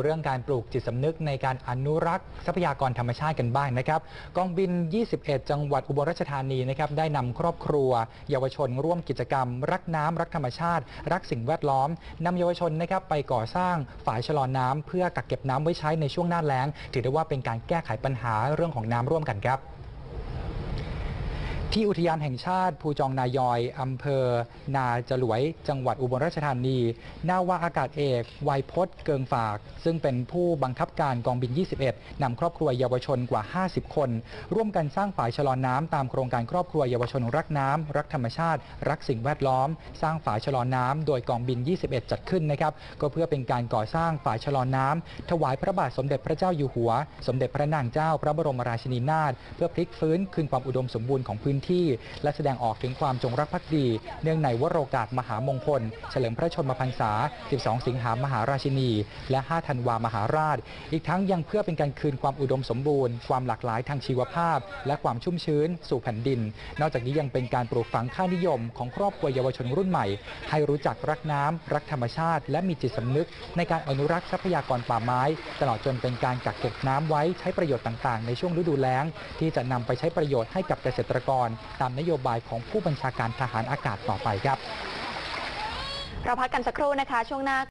เรื่องการปลูกจิตสำนึกในการอนุรักษ์ทรัพยากรธรรมชาติกันบ้างนะครับ กองบิน 21 จังหวัดอุบลราชธานีนะครับได้นำครอบครัว เยาวชน ร่วมกิจกรรม รักน้ำรักธรรมชาติ รักสิ่งแวดล้อมนำเยาวชนนะครับไปก่อสร้างฝายชะลอน้ำเพื่อกักเก็บน้ำไว้ใช้ในช่วงหน้าแล้ง ถือได้ว่าเป็นการแก้ไขปัญหาเรื่องของน้ำร่วมกันครับ ที่อุทยานแห่งชาติภูจองนายอยอำเภอ นาจลวย จังหวัดอุบลราชธานี นาวาอากาศเอกไวยพจน์เกิงฝาก ซึ่งเป็นผู้บังคับการกองบิน 21 นำครอบครัวเยาวชนกว่า 50 คน ร่วมกันสร้างฝายชะลอน้ำตามโครงการครอบครัวเยาวชนรักน้ำรักธรรมชาติ รักสิ่งแวดล้อม สร้างฝายชะลอน้ำโดยกองบิน 21 จัดขึ้นนะครับก็เพื่อเป็นการก่อสร้างฝายชะลอน้ำถวายพระบาทสมเด็จพระเจ้าอยู่หัว สมเด็จพระนางเจ้า พระบรมราชินีนาถเพื่อพลิกฟื้นคืนความอุดมสมบูรณ์ของพื้นที่ และแสดงออกถึงความจงรักภักดี เนื่องในวโรกาสมหามงคล เฉลิมพระชนมพรรษา 12 สิงหามหาราชินี และ 5 ธันวามหาราช อีกทั้งยังเพื่อเป็นการคืนความอุดมสมบูรณ์ ความหลากหลายทางชีวภาพ และความชุ่มชื้น สู่แผ่นดิน นอกจากนี้ยังเป็นการปลูกฝังค่านิยม ของครอบครัวเยาวชนรุ่นใหม่ ให้รู้จักรักน้ำรักธรรมชาติ และมีจิตสำนึก ในการอนุรักษ์ทรัพยากรป่าไม้ ตลอดจนเป็นการกักเก็บน้ำไว้ใช้ประโยชน์ต่าง ๆ ในช่วงฤดูแล้ง ที่จะนำไปใช้ประโยชน์ให้กับเกษตรกรตามนโยบายของผู้บัญชาการทหารอากาศต่อไปครับเราพักกันสักครู่นะคะช่วงหน้า